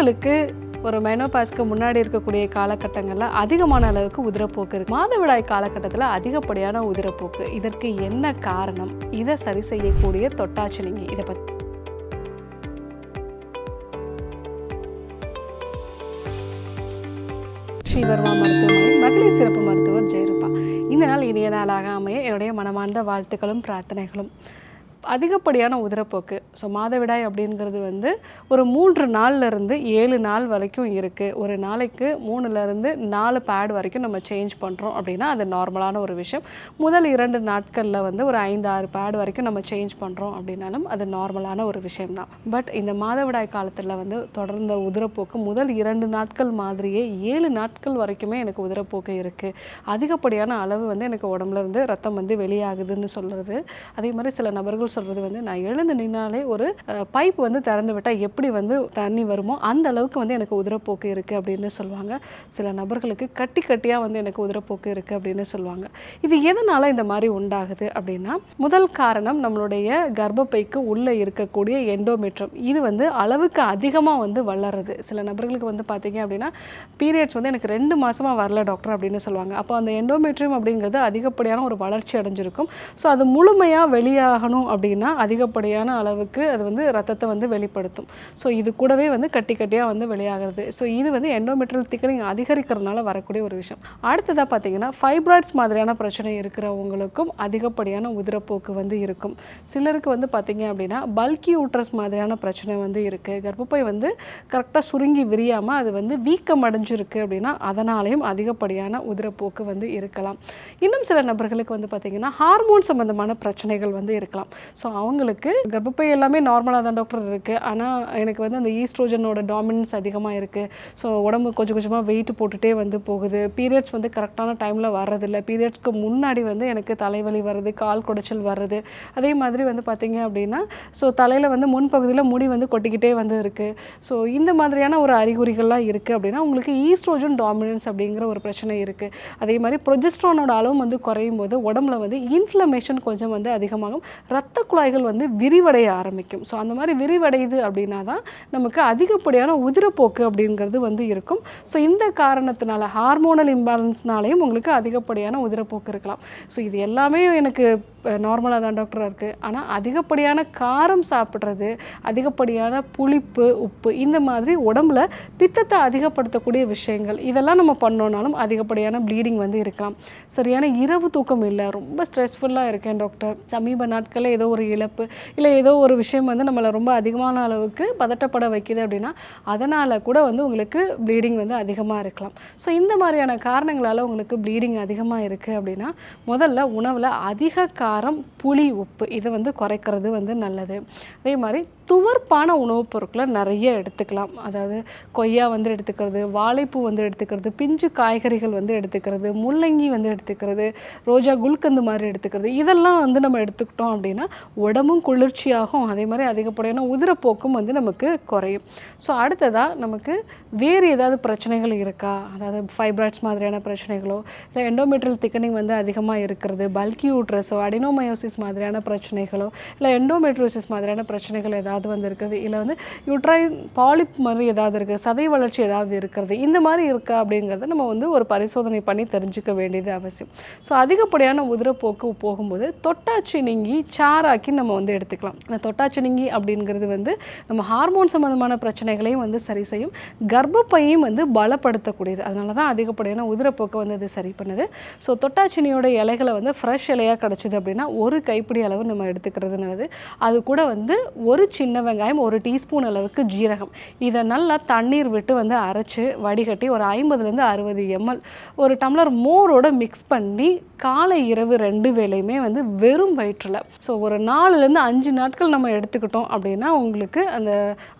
பெண்களுக்கு ஒரு மெனோபாஸ்க்கு முன்னாடி இருக்கக்கூடிய காலகட்டங்களில் அதிகமான அளவுக்கு உதிரப்போக்கு இருக்குது மாதவிடாய் காலகட்டத்தில் அதிகப்படியான உதிரப்போக்கு. இதற்கு என்ன காரணம்? இதை சரி செய்யக்கூடிய தொட்டாச்சினிங்கி இதை பற்றி ஸ்ரீவர்மா மருத்துவமனை மகளிர் சிறப்பு மருத்துவர் ஜெயரூபா. இந்த நாள் இனிய நாளாக அமைய என்னுடைய மனமார்ந்த வாழ்த்துக்களும் பிரார்த்தனைகளும். அதிகப்படியான உதிரப்போக்கு. ஸோ மாதவிடாய் அப்படிங்கிறது வந்து ஒரு மூன்று நாள்ல இருந்து ஏழு நாள் வரைக்கும் இருக்குது ஒரு நாளைக்கு மூணுலேருந்து நாலு பேட் வரைக்கும் நம்ம சேஞ்ச் பண்ணுறோம் அப்படின்னா அது நார்மலான ஒரு விஷயம். முதல் இரண்டு நாட்களில் வந்து ஒரு ஐந்து ஆறு பேட் வரைக்கும் நம்ம சேஞ்ச் பண்ணுறோம் அப்படின்னாலும் அது நார்மலான ஒரு விஷயம்தான். பட் இந்த மாதவிடாய் காலத்தில் வந்து தொடர்ந்த உதிரப்போக்கு முதல் இரண்டு நாட்கள் மாதிரியே ஏழு நாட்கள் வரைக்குமே எனக்கு உதிரப்போக்கு இருக்குது அதிகப்படியான அளவு வந்து எனக்கு உடம்புல இருந்து ரத்தம் வந்து வெளியாகுதுன்னு சொல்கிறது அதே மாதிரி சில நபர்கள் சொல்கிறது வந்து நான் எழுந்து நின்னாலே ஒரு பைப் வந்து திறந்து விட்டால் எப்படி வந்து தண்ணி வருமோ அந்த அளவுக்கு வந்து எனக்கு உதிரப்போக்கு இருக்குது அப்படின்னு சொல்லுவாங்க. சில நபர்களுக்கு கட்டி கட்டியாக வந்து எனக்கு உதிரப்போக்கு இருக்குது அப்படின்னு சொல்லுவாங்க. இது எதனால் இந்த மாதிரி உண்டாகுது அப்படின்னா முதல் காரணம் நம்மளுடைய கர்ப்பப்பைக்கு உள்ளே இருக்கக்கூடிய எண்டோமெட்ரம் இது வந்து அளவுக்கு அதிகமாக வந்து வளருது. சில நபர்களுக்கு வந்து பார்த்தீங்க அப்படின்னா பீரியட்ஸ் வந்து எனக்கு ரெண்டு மாதமாக வரல டாக்டர் அப்படின்னு சொல்லுவாங்க. அப்போ அந்த எண்டோமெட்ரியம் அப்படிங்கிறது அதிகப்படியான ஒரு வளர்ச்சி அடைஞ்சிருக்கும். ஸோ அது முழுமையாக வெளியாகணும் அப்படின்னா அதிகப்படியான அளவுக்கு அது வந்து ரத்தத்தை வந்து வெளிப்படுத்தும். ஸோ இது கூடவே வந்து கட்டி கட்டியாக வந்து வெளியாகிறது. ஸோ இது வந்து எண்டோமெட்ரியல் திக்கனிங் அதிகரிக்கிறதுனால வரக்கூடிய ஒரு விஷயம். அடுத்ததாக பார்த்தீங்கன்னா ஃபைப்ராய்ட்ஸ் மாதிரியான பிரச்சனை இருக்கிறவங்களுக்கும் அதிகப்படியான உதிரப்போக்கு வந்து இருக்கும். சிலருக்கு வந்து பார்த்தீங்க அப்படின்னா பல்கி ஊட்ரஸ் மாதிரியான பிரச்சனை வந்து இருக்குது கர்ப்பப்பை வந்து கரெக்டாக சுருங்கி விரியாமல் அது வந்து வீக்கம் அடைஞ்சிருக்கு அப்படின்னா அதனாலேயும் அதிகப்படியான உதிரப்போக்கு வந்து இருக்கலாம். இன்னும் சில நபர்களுக்கு வந்து பார்த்திங்கன்னா ஹார்மோன் சம்மந்தமான பிரச்சனைகள் வந்து இருக்கலாம். ஸோ அவங்களுக்கு கர்ப்பப்பை எல்லாமே நார்மலாக தான் டாக்டர் இருக்குது ஆனால் எனக்கு வந்து அந்த ஈஸ்ட்ரோஜனோட டாமினன்ஸ் அதிகமாக இருக்குது ஸோ உடம்பு கொஞ்சம் கொஞ்சமாக வெயிட் போட்டுகிட்டே வந்து போகுது. பீரியட்ஸ் வந்து கரெக்டான டைமில் வர்றதில்ல. பீரியட்ஸ்க்கு முன்னாடி வந்து எனக்கு தலைவலி வருது கால் குடைச்சல் வருது. அதே மாதிரி வந்து பார்த்திங்க அப்படின்னா ஸோ தலையில் வந்து முன்பகுதியில் முடி வந்து கொட்டிக்கிட்டே வந்து இருக்குது ஸோ இந்த மாதிரியான ஒரு அறிகுறிகள்லாம் இருக்குது அப்படின்னா உங்களுக்கு ஈஸ்ட்ரோஜன் டாமினன்ஸ் அப்படிங்கிற ஒரு பிரச்சனை இருக்குது அதே மாதிரி ப்ரொஜெஸ்ட்ரானோட அளவும் வந்து குறையும் போது உடம்புல வந்து இன்ஃப்ளமேஷன் கொஞ்சம் வந்து அதிகமாகும். ரத்த குழாய்கள் வந்து விரிவடைய ஆரம்பிக்கும். ஸோ அந்த மாதிரி விரிவடையுது அப்படின்னா தான் நமக்கு அதிகப்படியான உதிரப்போக்கு அப்படிங்கிறது வந்து இருக்கும். ஸோ இந்த காரணத்தினால ஹார்மோனல் இம்பேலன்ஸ்னாலையும் உங்களுக்கு அதிகப்படியான உதிரப்போக்கு இருக்கலாம். ஸோ இது எல்லாமே எனக்கு நார்மலாக தான் டாக்டராக இருக்குது ஆனால் அதிகப்படியான காரம் சாப்பிட்றது அதிகப்படியான புளிப்பு உப்பு இந்த மாதிரி உடம்புல பித்தத்தை அதிகப்படுத்தக்கூடிய விஷயங்கள் இதெல்லாம் நம்ம பண்ணோனாலும் அதிகப்படியான ப்ளீடிங் வந்து இருக்கலாம். சரியான இரவு தூக்கம் இல்லை ரொம்ப ஸ்ட்ரெஸ்ஃபுல்லாக இருக்கேன் டாக்டர் சமீப நாட்களில் ஏதோ ஒரு இழப்பு இல்லை ஏதோ ஒரு விஷயம் வந்து நம்மளை ரொம்ப அதிகமான அளவுக்கு பதட்டப்பட வைக்குது அப்படின்னா அதனால் கூட வந்து உங்களுக்கு ப்ளீடிங் வந்து அதிகமாக இருக்கலாம். ஸோ இந்த மாதிரியான காரணங்களால் உங்களுக்கு ப்ளீடிங் அதிகமாக இருக்குது அப்படின்னா முதல்ல உணவில் அதிக கா காரம் புளி உப்பு இதை வந்து குறைக்கிறது வந்து நல்லது. அதே மாதிரி துவர்ப்பான உணவுப் பொருட்களை நிறைய எடுத்துக்கலாம். அதாவது கொய்யா வந்து எடுத்துக்கிறது வாழைப்பூ வந்து எடுத்துக்கிறது பிஞ்சு காய்கறிகள் வந்து எடுத்துக்கிறது முள்ளங்கி வந்து எடுத்துக்கிறது ரோஜா குல்கந்து மாதிரி எடுத்துக்கிறது. இதெல்லாம் வந்து நம்ம எடுத்துக்கிட்டோம் அப்படின்னா உடம்பும் குளிர்ச்சியாகும். அதே மாதிரி அதிகப்படியான உதிரப்போக்கும் வந்து நமக்கு குறையும். ஸோ அடுத்ததாக நமக்கு வேறு ஏதாவது பிரச்சனைகள் இருக்கா? அதாவது ஃபைப்ராய்ட்ஸ் மாதிரியான பிரச்சனைகளோ இல்லை எண்டோமெட்ரியல் திக்கனிங் வந்து அதிகமாக இருக்கிறது பல்கி ஊட்ரஸோ அடினோமயோசிஸ் மாதிரியான பிரச்சனைகளோ இல்லை எண்டோமெட்ரோசிஸ் மாதிரியான பிரச்சனைகள் ஏதாவது ஏதாவது வந்திருக்குது இல்லை வந்து யூட்ரைன் பாலிப் மாதிரி ஏதாவது இருக்குது சதை வளர்ச்சி ஏதாவது இருக்கிறது? இந்த மாதிரி இருக்கா அப்படிங்கிறத நம்ம வந்து ஒரு பரிசோதனை பண்ணி தெரிஞ்சுக்க வேண்டியது அவசியம். ஸோ அதிகப்படியான உதிரப்போக்கு போகும்போது தொட்டாச்சி நீங்கி சாராக்கி நம்ம வந்து எடுத்துக்கலாம். இந்த தொட்டாச்சி நீங்கி அப்படிங்கிறது வந்து நம்ம ஹார்மோன் சம்மந்தமான பிரச்சனைகளையும் வந்து சரி செய்யும். கர்ப்பப்பையும் வந்து பலப்படுத்தக்கூடியது. அதனால தான் அதிகப்படியான உதிரப்போக்கை வந்து அது சரி பண்ணுது. ஸோ தொட்டாச்சினியோட இலைகளை வந்து ஃப்ரெஷ் இலையாக கிடச்சிது அப்படின்னா ஒரு கைப்பிடி அளவு நம்ம எடுத்துக்கிறது நல்லது. அது கூட வந்து ஒரு சின்ன சின்ன வெங்காயம் ஒரு டீஸ்பூன் அளவுக்கு ஜீரகம். இதை நல்லா தண்ணீர் விட்டு வந்து அரைச்சு வடிகட்டி ஒரு ஐம்பதுலேருந்து அறுபது எம்எல் ஒரு டம்ளர் மோரோட மிக்ஸ் பண்ணி காலை இரவு ரெண்டு வேலையுமே வந்து வெறும் வயிற்றில். ஸோ ஒரு நாலுலேருந்து அஞ்சு நாட்கள் நம்ம எடுத்துக்கிட்டோம் அப்படின்னா உங்களுக்கு அந்த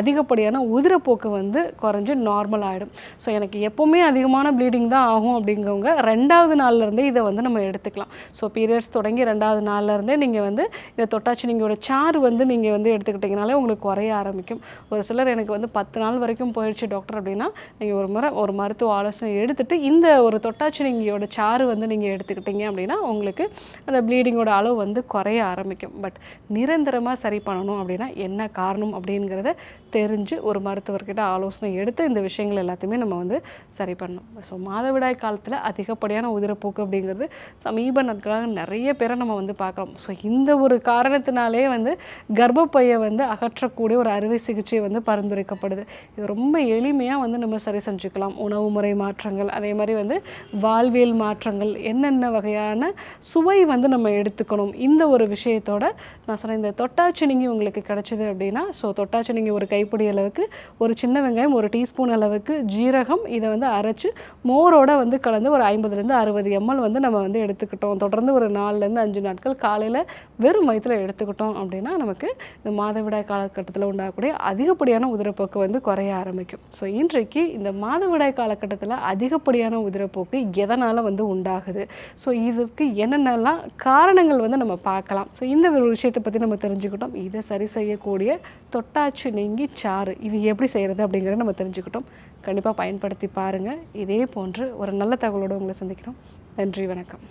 அதிகப்படியான உதிரப்போக்கு வந்து குறைஞ்சி நார்மல் ஆகிடும் ஸோ எனக்கு எப்போவுமே அதிகமான ப்ளீடிங் தான் ஆகும் அப்படிங்கிறவங்க ரெண்டாவது நாள்லேருந்தே இதை வந்து நம்ம எடுத்துக்கலாம். ஸோ பீரியட்ஸ் தொடங்கி ரெண்டாவது நாள்லேருந்தே நீங்கள் வந்து இதை தொட்டாச்சு நீங்களோட சாறு வந்து நீங்கள் வந்து எடுத்துக்கிட்டிங்கன்னா நாளே உங்களுக்கு குறைய ஆரம்பிக்கும். ஒரு சிலர் எனக்கு வந்து பத்து நாள் வரைக்கும் போயிடுச்சு டாக்டர் அப்படின்னா நீங்கள் ஒரு முறை ஒரு மருத்துவ ஆலோசனை எடுத்துட்டு இந்த ஒரு தொட்டாச்சினிங்கியோட சாறு வந்து நீங்கள் எடுத்துக்கிட்டீங்க அப்படின்னா உங்களுக்கு அந்த ப்ளீடிங்கோட அளவு வந்து குறைய ஆரம்பிக்கும். பட் நிரந்தரமாக சரி பண்ணணும் அப்படின்னா என்ன காரணம் அப்படிங்கிறத தெரிஞ்சு ஒரு மருத்துவர்கிட்ட ஆலோசனை எடுத்து இந்த விஷயங்கள் எல்லாத்தையுமே நம்ம வந்து சரி பண்ணணும். ஸோ மாதவிடாய் காலத்தில் அதிகப்படியான உதிரப்போக்கு அப்படிங்கிறது சமீப நாட்களாக நிறைய பேரை நம்ம வந்து பார்க்குறோம். ஸோ இந்த ஒரு காரணத்தினாலே வந்து கர்ப்பப்பையை வந்து அகற்றக்கூடிய ஒரு அறுவை சிகிச்சை வந்து பரிந்துரைக்கப்படுது. இது ரொம்ப எளிமையாக வந்து நம்ம சரி செஞ்சுக்கலாம். உணவு முறை மாற்றங்கள் அதே மாதிரி வந்து வாழ்வியல் மாற்றங்கள் என்னென்ன வகையான சுவை வந்து நம்ம எடுத்துக்கணும் இந்த ஒரு விஷயத்தோட நான் சொன்னேன் இந்த தொட்டாச்சினிங்கி உங்களுக்கு கிடைச்சிது அப்படின்னா ஸோ தொட்டாச்சினிங்கி ஒரு கை கைப்பிடி அளவுக்கு ஒரு சின்ன வெங்காயம் ஒரு டீஸ்பூன் அளவுக்கு ஜீரகம் இதை வந்து அரைச்சி மோரோட வந்து கலந்து ஒரு ஐம்பதுலேருந்து அறுபது எம்எல் வந்து நம்ம வந்து எடுத்துக்கிட்டோம். தொடர்ந்து ஒரு நாலுலேருந்து அஞ்சு நாட்கள் காலையில் வெறும் வயிற்றில் எடுத்துக்கிட்டோம் அப்படின்னா நமக்கு இந்த மாதவிடாய் காலகட்டத்தில் உண்டாகக்கூடிய அதிகப்படியான உதிரப்போக்கு வந்து குறைய ஆரம்பிக்கும். ஸோ இன்றைக்கு இந்த மாதவிடாய் காலகட்டத்தில் அதிகப்படியான உதிரப்போக்கு எதனால் வந்து உண்டாகுது? ஸோ இதுக்கு என்னென்னலாம் காரணங்கள் வந்து நம்ம பார்க்கலாம். ஸோ இந்த ஒரு விஷயத்தை பற்றி நம்ம தெரிஞ்சுக்கிட்டோம். இதை சரி செய்யக்கூடிய தொட்டாச்சு நீங்கி சாறு இது எப்படி செய்கிறது அப்படிங்கிறத நம்ம தெரிஞ்சுக்கிட்டோம். கண்டிப்பாக பயன்படுத்தி பாருங்கள் இதே போன்று ஒரு நல்ல தகவலோடு உங்களை சந்திக்கிறோம். நன்றி வணக்கம்.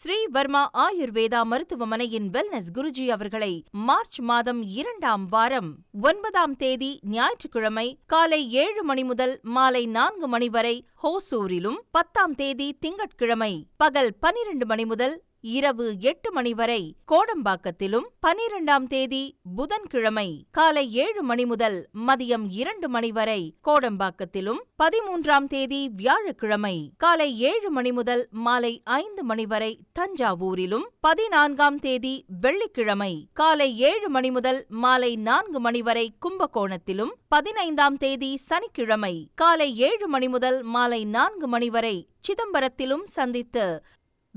ஸ்ரீ வர்மா ஆயுர்வேதா மருத்துவமனையின் வெல்னஸ் குருஜி அவர்களை மார்ச் மாதம் இரண்டாம் வாரம் ஒன்பதாம் தேதி ஞாயிற்றுக்கிழமை காலை ஏழு மணி முதல் மாலை நான்கு மணி வரை ஹோசூரிலும் பத்தாம் தேதி திங்கட்கிழமை பகல் பனிரெண்டு மணி முதல் இரவு எட்டு மணி வரை கோடம்பாக்கத்திலும் பனிரெண்டாம் தேதி புதன்கிழமை காலை ஏழு மணி முதல் மதியம் இரண்டு மணி வரை கோடம்பாக்கத்திலும் பதிமூன்றாம் தேதி வியாழக்கிழமை காலை ஏழு மணி முதல் மாலை ஐந்து மணி வரை தஞ்சாவூரிலும் பதினான்காம் தேதி வெள்ளிக்கிழமை காலை ஏழு மணி முதல் மாலை நான்கு மணி வரை கும்பகோணத்திலும் பதினைந்தாம் தேதி சனிக்கிழமை காலை ஏழு மணி முதல் மாலை நான்கு மணி வரை சிதம்பரத்திலும் சந்தித்து